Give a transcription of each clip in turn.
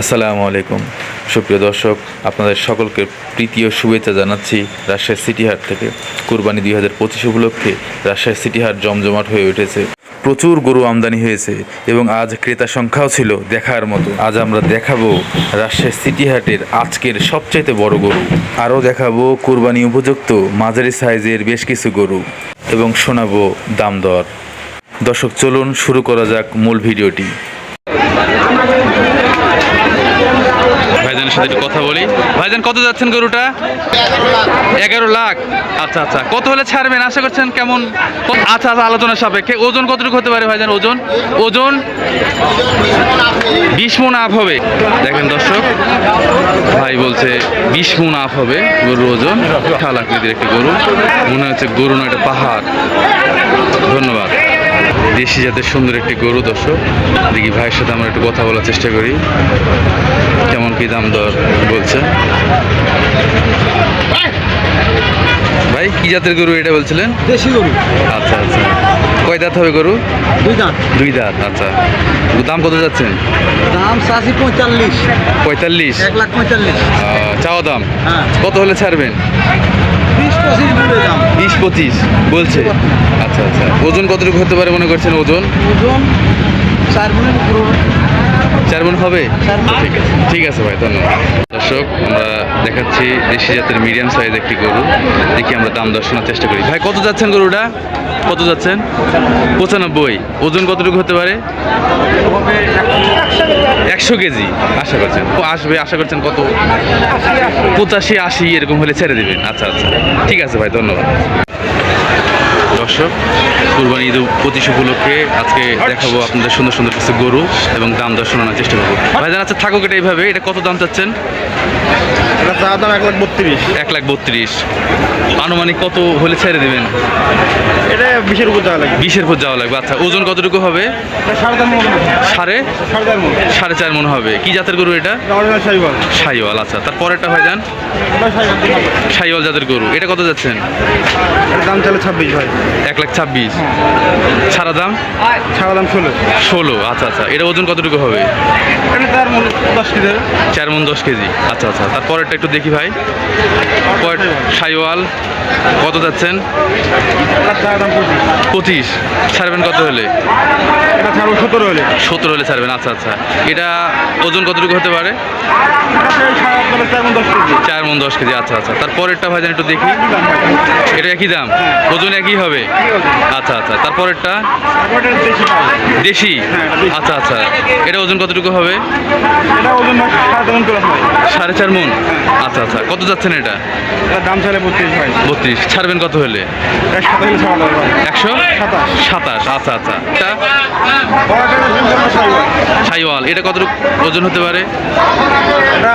আসসালামু আলাইকুম। সুপ্রিয় দর্শক, আপনাদের সকলকে প্রীতি ও শুভেচ্ছা জানাচ্ছি রাজশাহী সিটি হাট থেকে। কুরবানি দুই হাজার পঁচিশ উপলক্ষে রাজশাহী সিটি হাট জমজমাট হয়ে উঠেছে। প্রচুর গরু আমদানি হয়েছে এবং আজ ক্রেতা সংখ্যাও ছিল দেখার মতো। আজ আমরা দেখাবো রাজশাহী সিটি হাটের আজকের সবচাইতে বড় গরু। আরও দেখাবো কুরবানি উপযুক্ত মাঝারি সাইজের বেশ কিছু গরু এবং শোনাবো দাম দর। দর্শক, চলুন শুরু করা যাক মূল ভিডিওটি। ভাইজানের সাথে একটু কথা বলি। ভাইজান, কত যাচ্ছেন গরুটা? এগারো লাখ। আচ্ছা আচ্ছা। কত হলে ছাড়বেন? আশা করছেন কেমন? আচ্ছা আচ্ছা আলোচনার সাপেক্ষে। ওজন কতটুকু হতে পারে ভাইজান? ওজন? ওজন? বিশ মন আপ হবে। দেখেন দর্শক, ভাই বলছে বিশ মন আপ হবে গরুর ওজন। বিশাল আকৃতির একটি গরু। মনে হচ্ছে গরু না একটা পাহাড়। ধন্যবাদ। দেশি জাতের সুন্দর একটি গরু দর্শক। দেখি ভাইয়ের সাথে আমরা একটু কথা বলার চেষ্টা করি। কেমন কি দাম দর বলছে? ভাই কি জাতের গরু এটা বলছিলেন? দেশি গরু। আচ্ছা আচ্ছা। কয় দাঁত হবে গরু? দুই দাঁত। দুই দাঁত আচ্ছা। দাম কত যাচ্ছেন দাম চাষি পঁয়তাল্লিশ। পঁয়তাল্লিশ। এক লাখ পঁয়তাল্লিশ। চাওয়া দাম? হ্যাঁ। কত হলে ছাড়বেন? বিশ পঁচিশ বলছে। আচ্ছা আচ্ছা। ওজন কতটুকু হতে পারে মনে করছেন ওজন? ওজন চার মনের উপর। চার মন হবে ঠিক আছে ভাই ধন্যবাদ। দর্শক আমরা দেখাচ্ছি দেশি জাতের মিডিয়াম সাইজ একটি গরু। দেখি আমরা দাম দর শোনার চেষ্টা করি। ভাই কত যাচ্ছেন গরুটা? কত যাচ্ছেন? পঁচানব্বই। ওজন কতটুকু হতে পারে? একশো কেজি। আশা করছেন। আসবে আশা করছেন কত? পঁচাশি আশি এরকম হলে ছেড়ে দেবেন। আচ্ছা আচ্ছা। ঠিক আছে ভাই ধন্যবাদ। দর্শক কুরবানি ঈদ পঁচিশ উপলক্ষে আজকে দেখাবো আপনাদের সুন্দর সুন্দর কিছু গরু এবং দাম দর শোনানোর চেষ্টা করব। ভাই জানাচ্ছে থাকুক এটা এইভাবে। এটা কত দাম চাচ্ছেন? দাম এক লাখ বত্রিশ। এক লাখ বত্রিশ। আনুমানিক কত হলে ছেড়ে দেবেন? এটা বিশের উপর যাওয়া লাগে বিশের পর যাওয়া লাগবে। আচ্ছা ওজন কতটুকু হবে? সাড়ে সাড়ে? চার মন। হবে। কি জাতের গরু এটা? সাইওয়াল। আচ্ছা। তার পরেরটা হয় যান সাইওয়াল জাতের গরু। এটা কত যাচ্ছেন? দাম তাহলে ছাব্বিশ ভাই। এক লাখ ছাব্বিশ। সারা দাম? ছাড়া দাম ষোলো। ষোলো আচ্ছা আচ্ছা। এটা ওজন কতটুকু হবে? চার মন দশ কেজি। চার মন দশ কেজি। আচ্ছা আচ্ছা। তারপরেরটা একটু দেখি ভাই। সাইওয়াল কত যাচ্ছেন? পঁচিশ। ছাড়বেন কত হলে? সতেরো হলে। সত্তর হলে ছাড়বেন আচ্ছা আচ্ছা। এটা ওজন কতটুকু হতে পারে? চার মন দশ কেজি। আচ্ছা আচ্ছা। তারপরেরটা ভাইজান একটু দেখি। এটা একই দাম? ওজন একই হবে? আচ্ছা আচ্ছা। তারপরেরটা? দেশি? হ্যাঁ। আচ্ছা আচ্ছা। এটা ওজন কতটুকু হবে? এটা ওজন সাড়ে চার মন? আচ্ছা আচ্ছা। কত যাচ্ছেন এটা? দাম চলে বত্রিশ ভাই। বত্রিশ। ছাড়বেন কত হলে? একশো সাতাশ। আচ্ছা আচ্ছা। সাইওয়াল। এটা কতটুকু ওজন হতে পারে?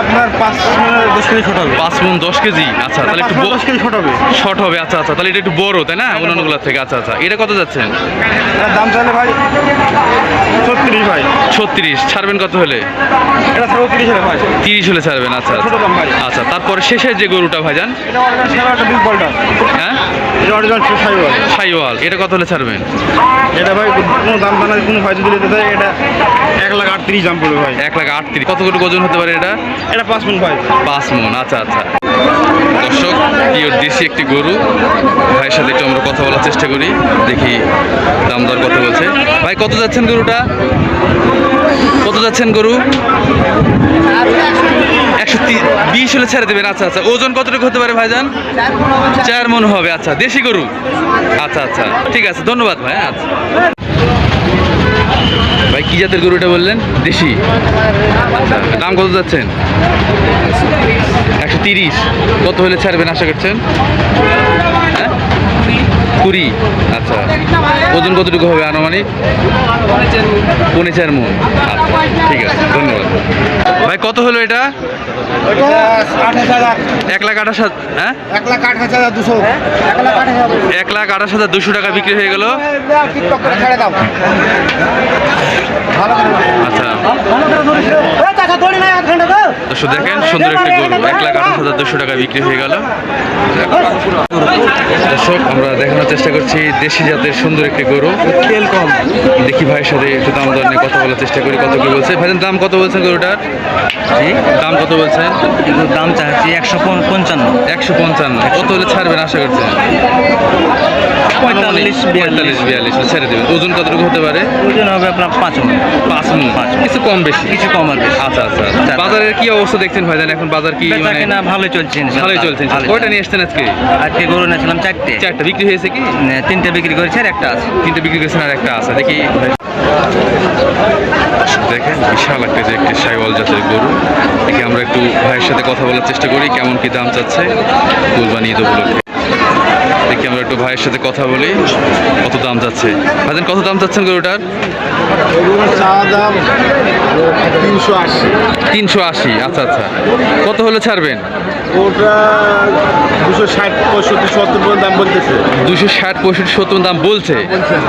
আপনার পাঁচ মিনিট দশ কেজি হবে। পাঁচ মন দশ কেজি? আচ্ছা তাহলে একটু দশ কেজি ছোট হবে। শর্ট হবে। আচ্ছা আচ্ছা। তাহলে এটা একটু বড় তাই না? অন্যান্যগুলোর থেকে আচ্ছা আচ্ছা। এটা কত যাচ্ছেন? দাম চাইলে ভাই ছত্রিশ ভাই। ছত্রিশ। ছাড়বেন কত হলে? এটা চৌত্রিশ হলে ভাই। তিরিশ হলে ছাড়বেন আচ্ছা আচ্ছা। তার আচ্ছা তারপরে শেষের যে গরুটা ভাইজান? হ্যাঁ? এটা সাইওয়াল। এটা কত হলে ছাড়বেন? এটা ভাই কোনো দাম টানা কোনো ভাই যদি এটা এক লাখ আটত্রিশ দাম পড়বে ভাই। এক লাখ আটত্রিশ। কত করে ওজন হতে পারে এটা? এটা পাঁচ মিনিট ভাই। পাঁচ মন আচ্ছা আচ্ছা। দর্শক পিওর দেশি একটি গরু। ভাইয়ের সাথে একটু আমরা কথা বলার চেষ্টা করি দেখি দাম দর কথা বলছে। ভাই কত যাচ্ছেন গরুটা? কত যাচ্ছেন গরু? একশো বিশ হলে ছেড়ে দেবেন। আচ্ছা আচ্ছা। ওজন কতটুকু হতে পারে ভাইজান? চার মন হবে। আচ্ছা দেশি গরু? আচ্ছা আচ্ছা। ঠিক আছে, ধন্যবাদ ভাই আচ্ছা। ভাই, কি জাতের গরুটা বললেন? দেশি? আচ্ছা দাম কত যাচ্ছেন? একশো তিরিশ। কত হলে ছাড়বেন আশা করছেন? হ্যাঁ? কুড়ি আচ্ছা। ওজন কতটুকু হবে আনুমানিক? পৌনে চার মন। আচ্ছা ঠিক আছে ধন্যবাদ। ভাই কত হলো এটা? এক লাখ আঠাশ হাজার হ্যাঁ? এক লাখ আট হাজার দুশো। এক লাখ আঠাশ হাজার দুশো টাকা বিক্রি হয়ে গেল। আচ্ছা। দর্শক দেখেন সুন্দর একটি গরু। এক লাখ আঠাশ হাজার দুশো টাকা বিক্রি হয়ে গেল। দর্শক আমরা দেখানোর চেষ্টা করছি দেশি জাতের সুন্দর একটি গরু। তেল কম দেখি ভাইয়ের সাথে একটু দাম দর নিয়ে কথা বলার চেষ্টা করি কত কি বলছে? ভাইজান দাম কত বলছেন গরুটার? জি দাম কত বলছেন? দাম চাচ্ছি একশো পঞ্চান্ন। একশো পঞ্চান্ন। কত হলে ছাড়বেন আশা করছেন? পঁয়তাল্লিশ পঁয়তাল্লিশ বিয়াল্লিশ ছেড়ে দেবেন। ওজন কতটুকু হতে পারে? ওজন হবে আপনার পাঁচ মন। পাঁচ মন। পাঁচ। কিছু কম বেশি? কিছু কম আর বেশি। আচ্ছা আচ্ছা আচ্ছা। বাজারের কি অবস্থা দেখছেন ভাইজান এখন বাজার কি মানে কেনা ভালোই চলছে ভালোই চলছে। ভালোই কয়টা নিয়ে এসছেন আজকে? আজকে গরু নিয়েছিলাম চারটে। চারটা। বিক্রি হয়েছে কি? নে, তিনটে বিক্রি করেছে আর একটা আছে। তিনটে বিক্রি করেছেন আর একটা আছে। দেখি। দেখেন বিশাল একটা যে একটি সাইওয়াল জাতের গরু। দেখি আমরা একটু ভাইয়ের সাথে কথা বলার চেষ্টা করি কেমন কি দাম চাচ্ছে। কুরবানি ঈদ উপলক্ষে। দেখি আমরা একটু ভাইয়ের সাথে কথা বলি, কত দাম যাচ্ছে ভাইজান, কত দাম যাচ্ছেন গরুটার? তিনশো আশি। তিনশো আশি আচ্ছা আচ্ছা। কত হলে ছাড়বেন? ওটা দুশো ষাট পঁয়ষট্টি সত্তর পর্যন্ত দাম বলতেছে। দুশো ষাট পঁয়ষট্টি সত্তর দাম বলছে?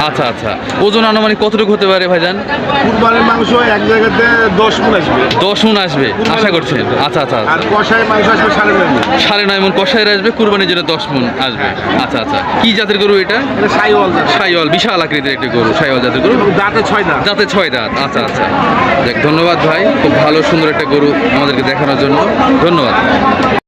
আচ্ছা আচ্ছা। ওজন আনুমানিক কতটুকু হতে পারে ভাইজান? কুরবানির মাংস এক জায়গাতে দশ মন আসবে। দশ মন আসবে আশা করছেন। আচ্ছা আচ্ছা আর কষায় মাংস আসবে সাড়ে নয় মন। সাড়ে নয় মন কষায় আসবে কুরবানির জন্য দশ মন আসবে। আচ্ছা আচ্ছা। কি জাতের গরু এটা? সাইওয়াল সাইওয়াল বিশাল আকৃতির একটি গরু সাইওয়াল জাতের গরু। দাঁতে ছয় দাঁত। যাতে ছয় দাঁত আচ্ছা আচ্ছা। ধন্যবাদ ভাই। খুব ভালো সুন্দর একটা গরু আমাদেরকে দেখানোর জন্য। ধন্যবাদ।